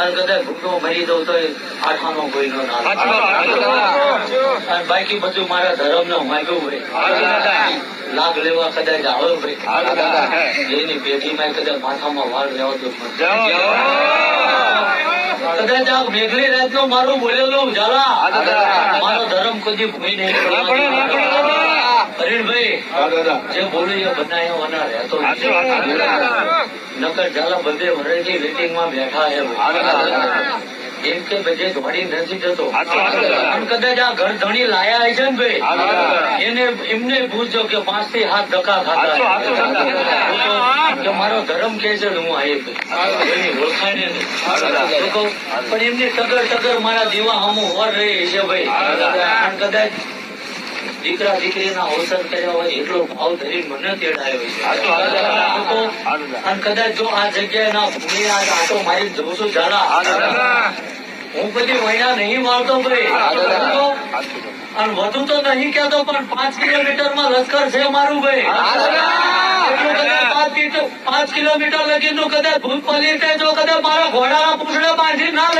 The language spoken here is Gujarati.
અને કદાચ ભૂખો મરી દઉં તો આઠાનો કોઈ ના. અને બાકી બધું મારા ધર્મ નો માગ્યું હોય. લાભ લેવા કદાચ આવે ભાઈ એની પેઢીમાં કદાચ માથામાં વાળ લેવા જાઓ. કદાચ આ મેઘલી રાતનું મારું બોલેલું ઝાલા. મારો ધર્મ કોઈ ભૂમિ નહીં ના પડે, ના પડે, ના પડે. હરીણભાઈ જે બોલું બધા. નકર ઝાલા બધે વરેથી વેટિંગમાં બેઠા છે એમ કે બધે દોડી નથી જતો. કદાચ આ ઘર ધણી લાયા છે ને ભાઈ. એને એમને પૂછજો કે પાંચથી હાથ ધક્કા ખાતા. કે મારો ધર્મ કે છે હું આવી પણ એમની ટગર ટગર મારા દીવા હમું વર રહી છે ભાઈ. કદાચ દીકરા દીકરીના અવસર કર્યા હોય એટલો ભાવ ધરી મને તેડાયો. છે. અને કદાચ જો આ જગ્યાએ ના ભૂમિ આ આટો મારી જઉં છું ઝાલા હું બધી મહિના નહીં મારતો ભાઈ અને વધુ તો નહીં કહેતો પણ પાંચ કિલોમીટરમાં લશ્કર છે મારું ભાઈ. પાંચ કિલોમીટર કિલોમીટર લગીનું કદાચ ભૂત પલીટે જો કદાચ મારા ઘોડાના પૂછડા બાંધી ના